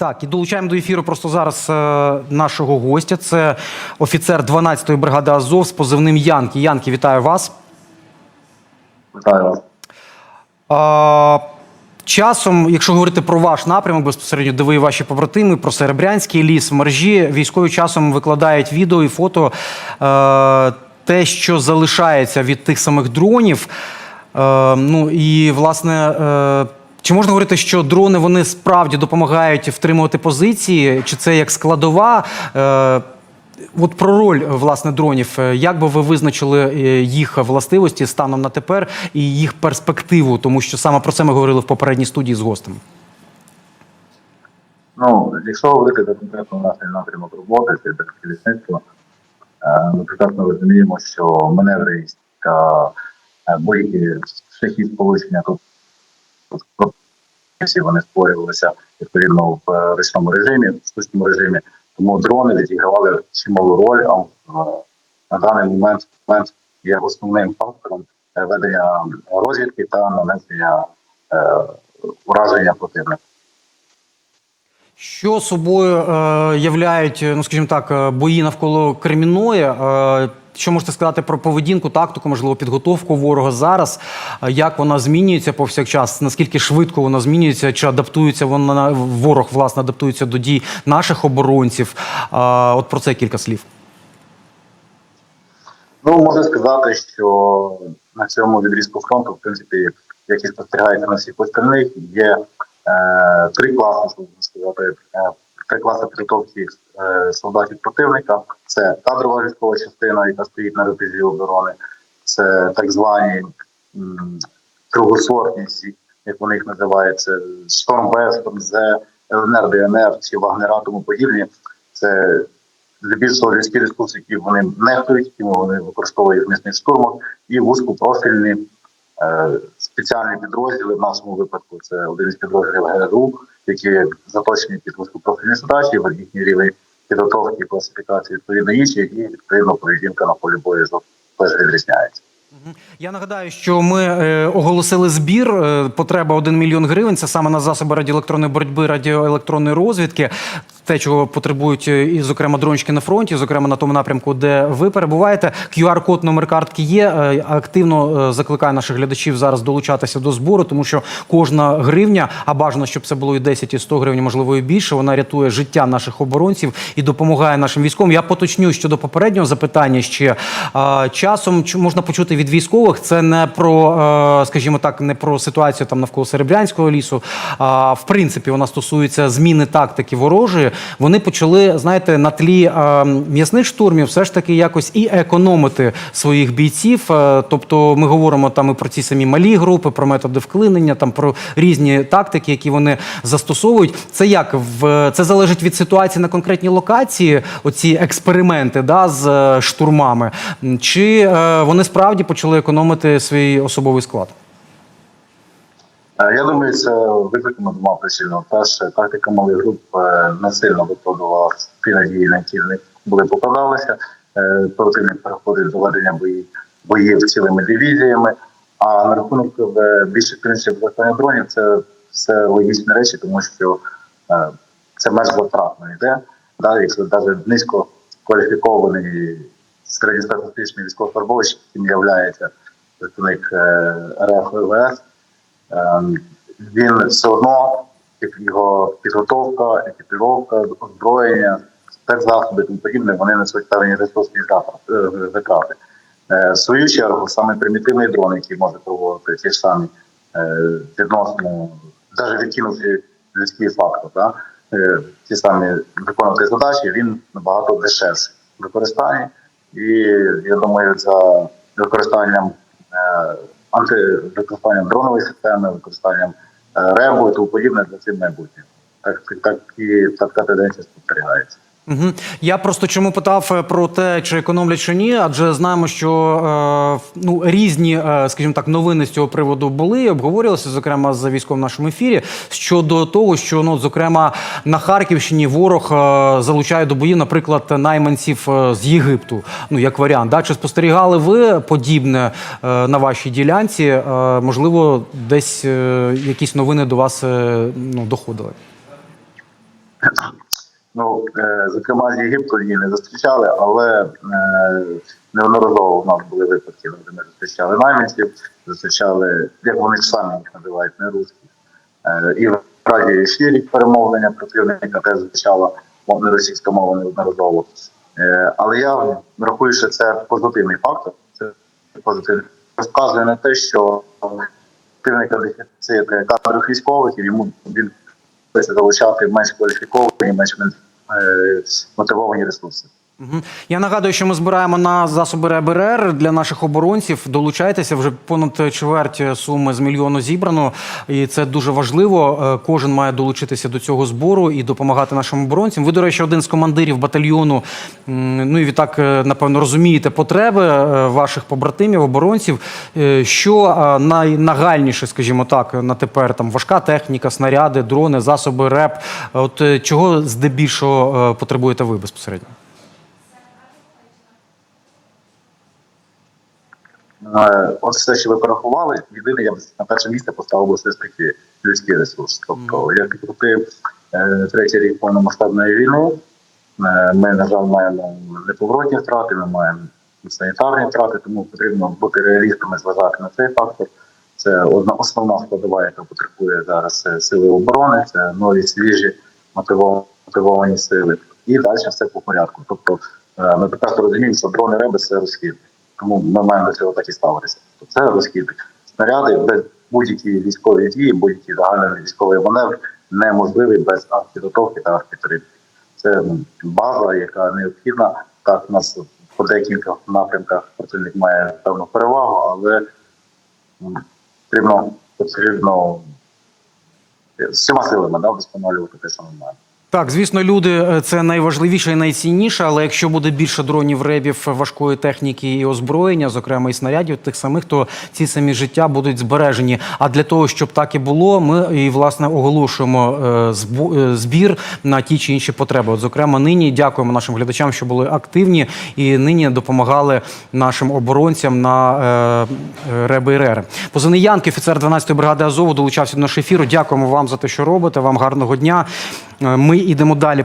Так, і долучаємо до ефіру просто зараз е, нашого гостя. Це офіцер 12-ї бригади Азов з позивним Янки. Янки, вітаю вас. Вітаю вас. А, часом, якщо говорити про ваш напрямок, безпосередньо, де ви і ваші побратими, про Серебрянський ліс, в мережі військові часом викладають відео і фото е, те, що залишається від тих самих дронів. Е, ну і власне. Е, чи можна говорити, що дрони вони справді допомагають втримувати позиції? Чи це як складова? Е, От про роль власне дронів, Е, як би ви визначили е, їх властивості станом на тепер і їх перспективу, тому що саме про це ми говорили в попередній студії з гостем. Ну, якщо говорити за конкретно наш напрямок роботи, це лісництво, е, ми прекрасно розуміємо, що маневреність та будь-які шляхи сполучення вони створювалися відповідно в е, ручному режимі, в штучному режимі. Тому дрони відігравали чималу роль, а на даний момент, момент є основним фактором е, ведення розвідки та нанесення е, ураження противника. Що собою е, являють, ну скажімо так, бої навколо Кремінної? Е, що можете сказати про поведінку, тактику, можливо, підготовку ворога зараз? Як вона змінюється повсякчас? Наскільки швидко вона змінюється? Чи адаптується вона ворог власне адаптується до дій наших оборонців? От про це кілька слів. Ну, можу сказати, що на цьому відрізку фронту, в принципі, як і спостерігається на всіх остальних, є е, три класи, можна сказати, е, три класи підготовки е, солдатів противника. Це кадрова військова частина, яка стоїть на рубежі оборони, це так звані м, другосортні, як вони їх називають, це Шторм Шторм ЛНР, ДНР чи Вагнера, тому подібні. Це здебільшого людські ресурси, які вони нехтують, тому вони використовують в місних штурмах, і вузькопрофільні е, спеціальні підрозділи. В нашому випадку це один із підрозділів ГРУ, які заточені під вузькопрофільні задачі, їхній рівень підготовки, і класифікації відповідно інші, і відповідно поведінка на полі бою теж відрізняється. Мгм. Я нагадаю, що ми е, оголосили збір. Е, потреба 1 мільйон гривень. Це саме на засоби радіоелектронної боротьби, радіоелектронної розвідки. Те, чого потребують е, і, зокрема, дрончики на фронті, зокрема на тому напрямку, де ви перебуваєте. QR-код номер картки є. Активно е, закликаю наших глядачів зараз долучатися до збору, тому що кожна гривня, а бажано, щоб це було і 10, і 100 гривень, можливо, і більше. Вона рятує життя наших оборонців і допомагає нашим військовим. Я поточню щодо попереднього запитання ще часом чу- можна почути від військових. Це не про, е, скажімо так, не про ситуацію там навколо Серебрянського лісу. А в принципі, вона стосується зміни тактики ворожої. Вони почали, знаєте, на тлі е, м'ясних штурмів, все ж таки якось і економити своїх бійців. Е, Тобто, ми говоримо там і про ці самі малі групи, про методи вклинення, там про різні тактики, які вони застосовують. Це як в це залежить від ситуації на конкретній локації, оці експерименти да, з штурмами, чи вони справді почали економити свій особовий склад? Е, Я думаю, це викликано двома причинами. Перше, тактика малих груп е, не сильно виправдувала ті надії, на які в них були покладалися. Е, Противник переходить до ведення бої, боїв цілими дивізіями. А на рахунок більших принципів використання дронів це все логічні речі, тому що це меж затратно йде. Якщо навіть низько кваліфікований середньостатистичний військовослужбовець, яким є представник е, РФ ВВС, Ем, він все одно його підготовка, екіпіровка, озброєння, спецзасоби тому подібне, вони несуть певні ресурсні е, витрати. Е, В свою чергу, саме примітивний дрон, який може проводити ті ж самі відносно, навіть відкинувши людський фактор, да, ті самі виконувати задачі, він набагато дешевший в. І я думаю, за використанням е, антивикористанням дронової системи, використанням е, РЕБу і тому подібне для цим майбутнє. Так, так і така тенденція спостерігається. Угу. Я просто чому питав е, про те, чи економлять чи ні, адже знаємо, що е, ну різні, е, скажімо так, новини з цього приводу були, обговорювалися, зокрема за військовим в нашому ефірі. Щодо того, що ну, зокрема, на Харківщині ворог е, залучає до боїв, наприклад, найманців е, з Єгипту. Ну як варіант, да? чи спостерігали ви подібне е, на вашій ділянці? Е, можливо, десь е, якісь новини до вас е, ну, доходили. Ну, е, зокрема, з Єгипту її не зустрічали, але е, неодноразово в нас були випадки, де ми зустрічали найманців, зустрічали, як вони самі їх називають, не русські. Е, і в разі ефірі перемовлення противника теж звучала російська мова неодноразово. Але я рахую, що це позитивний фактор. Це позитивний. Розказує на те, що противника дефіцит кадрових військових, і йому він залучати менш кваліфіковані, менш е, мотивовані ресурси. Я нагадую, що ми збираємо на засоби РЕБРР для наших оборонців. Долучайтеся вже понад чверть суми з мільйону зібрано, і це дуже важливо. Е, Кожен має долучитися до цього збору і допомагати нашим оборонцям. Ви, до речі, один з командирів батальйону. Ну і відтак, е, напевно, розумієте потреби е, ваших побратимів, оборонців. Що найнагальніше, скажімо так, на тепер там важка техніка, снаряди, дрони, засоби РЕП. От чого здебільшого потребуєте ви безпосередньо? От все, що ви порахували, єдине, я б на перше місце поставив би все ж таки людський ресурс. Тобто, як крути третій рік повномасштабної війни, е, ми, на жаль, маємо неповоротні втрати, ми маємо санітарні втрати, тому потрібно бути реалістами, зважати на цей фактор. Це одна основна складова, яка потребує зараз е, сили оборони, це нові свіжі мотивовані, сили. І далі все по порядку. Тобто е, ми прекрасно розуміємо, що дрони реби це розхід. Тому ми маємо до цього так і ставитися. Тобто це розхід. Снаряди без будь-які військові дії, будь-які загальний військовий маневр неможливий без артпідготовки та артпідтримки. Це ну, база, яка необхідна. Так, у нас по декількох напрямках противник має певну перевагу, але потрібно потрібно з всіма силами да, вдосконалювати те, що ми маємо. Так, звісно, люди е, це найважливіше і найцінніше, але якщо буде більше дронів, ребів, важкої техніки і озброєння, зокрема і снарядів, тих самих, то ці самі життя будуть збережені. А для того, щоб так і було, ми і власне оголошуємо е, е, збір на ті чи інші потреби. От, зокрема, нині дякуємо нашим глядачам, що були активні і нині допомагали нашим оборонцям на е, реби офіцер 12-ї бригади Азову, долучався до нашого ефіру. Дякуємо вам за те, що робите. Вам гарного дня. Е, Ми йдемо далі.